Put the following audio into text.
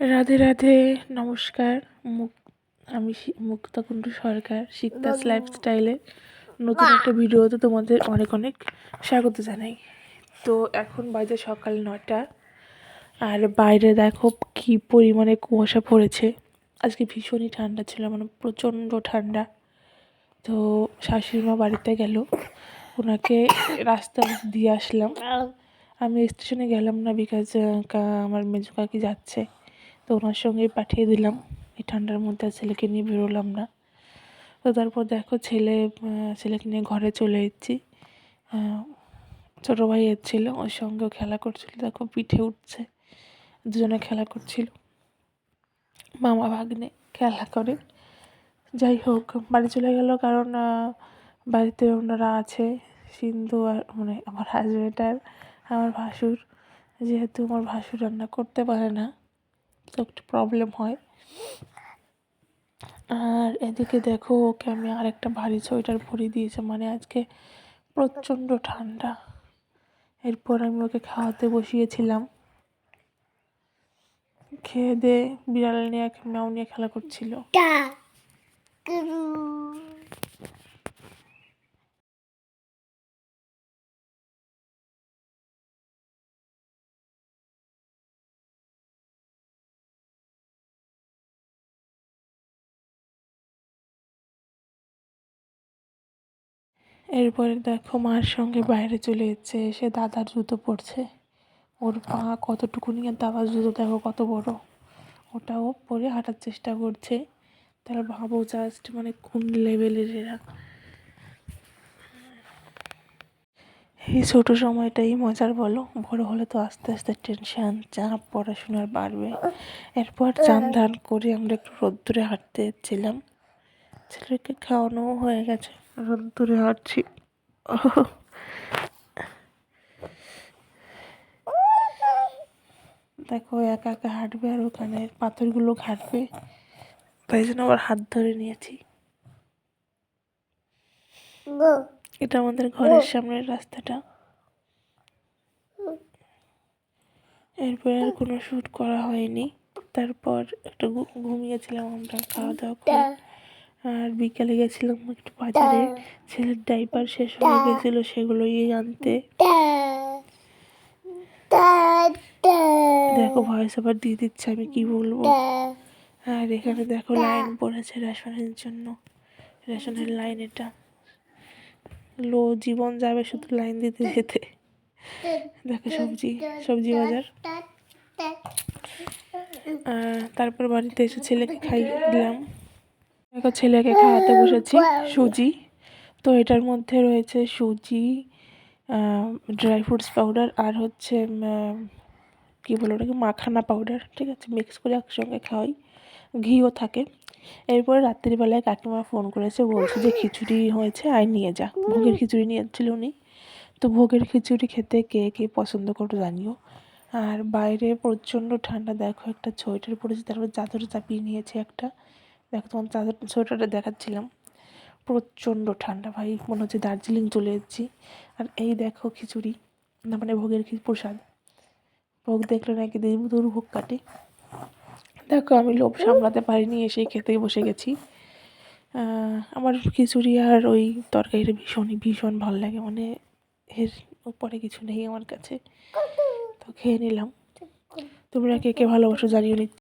রাধে রাধে নমস্কার। মুক আমি শি- মুক্তা কুণ্ডু সরকার শিকদাস লাইফস্টাইলে নতুন একটা ভিডিওতে তোমাদের অনেক অনেক স্বাগত জানাই। তো এখন বাজে সকাল নটা আর বাইরে দেখো কি পরিমাণে কুয়াশা পড়েছে। আজকে ভীষণই ঠান্ডা ছিল মানে প্রচণ্ড ঠান্ডা। তো শাশুড়ি মা বাড়িতে গেল। ওনাকে রাস্তা দিয়ে আসলাম। আমি স্টেশনে গেলাম না বিকজ আমার মেজো কাকি যাচ্ছে। ওনার সঙ্গেই পাঠিয়ে দিলাম। এই ঠান্ডার মধ্যে ছেলেকে নিয়ে বেরোলাম না। তো তারপর দেখো ছেলে ছেলেকে নিয়ে ঘরে চলে এসেছি। ছোটো ভাই এসেছিল, ওর সঙ্গেও খেলা করছিল। দেখো পিঠে উঠছে, দুজনে খেলা করছিল। মামা ভাগ্নে খেলা করে। যাই হোক, বাড়ি চলে গেল কারণ বাড়িতে ওনারা আছে, সিন্ধু আর মানে আমার হাজব্যান্ড আর আমার ভাসুর। যেহেতু আমার ভাসুর রান্না করতে পারে না তো একটু প্রবলেম হয়। আর এদিকে দেখো ওকে আমি আরেকটা ভারী সোয়েটার পরিয়ে দিয়েছি মানে আজকে প্রচণ্ড ঠান্ডা। এরপর আমি ওকে খাওয়াতে বসিয়েছিলাম। খেয়ে দে বিড়াল নিয়ে ম্যাও নিয়ে খেলা করছিল। এরপরে দেখো মার সঙ্গে বাইরে চলে এসেছে এসে দাদার জুতো পরছে। ওর পা কতটুকু নিয়ে দাদার জুতো, দেখো কত বড়। ওটাও পরে হাঁটার চেষ্টা করছে। তাহলে ভাবো জাস্ট মানে কোন লেভেলের এরা এই ছোটো সময়টাই মজার বলো? বড় হলে তো আস্তে আস্তে টেনশন চাপ পড়াশোনার বাড়বে। এরপর চান ধান করে আমরা একটু রোদ্দুরে হাঁটতে এসেছিলাম ছেলেকে খাওয়ানোও হয়ে গেছে। রোদ্দুরে হাঁটছি। দেখো একা একা হাঁটবে আর ওখানে পাথরগুলো ঘাটবে। তাই জন্য আবার হাত ধরে নিয়েছি। এটা আমাদের ঘরের সামনের রাস্তাটা। এরপরে আর কোনো শ্যুট করা হয়নি। তারপর একটু ঘুমিয়েছিলাম আমরা খাওয়া দাওয়া করে আর বিকালে গেছিলাম একটু বাজারে। ছেলের ডাইপার শেষ হয়ে গেছিল সেগুলোই আনতে। দেখো ভয়েস আবার দিয়ে দিচ্ছে আমি কি বলব? আর এখানে দেখো লাইন পড়েছে রেশনের জন্য। রেশনের লাইন এটা। লো জীবন যাবে শুধু লাইন দিতে যেতে। দেখো সবজি সবজি বাজার। তারপর বাড়িতে এসে ছেলেকে খাইয়ে দিলাম। দেখো ছেলেকে খাওয়াতে বসেছি সুজি। তো এটার মধ্যে রয়েছে সুজি ড্রাই ফ্রুটস পাউডার আর হচ্ছে কী বলো ওটাকে মাখানা পাউডার ঠিক আছে? মিক্স করে একসঙ্গে খাওয়াই। ঘিও থাকে। এরপরে রাত্রিবেলায় কাকিমা ফোন করেছে বলছে যে খিচুড়ি হয়েছে আয় নিয়ে যা। ভোগের খিচুড়ি নিয়ে যাচ্ছিল উনি। তো ভোগের খিচুড়ি খেতে কে কে পছন্দ করো জানিও। আর বাইরে প্রচণ্ড ঠান্ডা দেখো একটা সোয়েটার পরেছে তারপর চাদর চাপিয়ে নিয়েছে একটা। দেখো, তোমার চাদর সোয়েটারটা দেখাচ্ছিলাম। প্রচণ্ড ঠান্ডা ভাই, মনে হচ্ছে দার্জিলিং চলে এসেছি। আর এই দেখো খিচুড়ি, না মানে ভোগের প্রসাদ। ভোগ দেখলে নাকি দেব দুর্ভোগ কাটে। দেখো, আমি লোভ সামলাতে পারিনি, এসেই খেতে বসে গেছি। আমার খিচুড়ি আর ওই তরকারিটা ভীষণই ভীষণ ভালো লাগে। মানে এর উপরে কিছু নেই আমার কাছে। তো খেয়ে নিলাম। তোমরা কে কে ভালোবাসো জানিও নি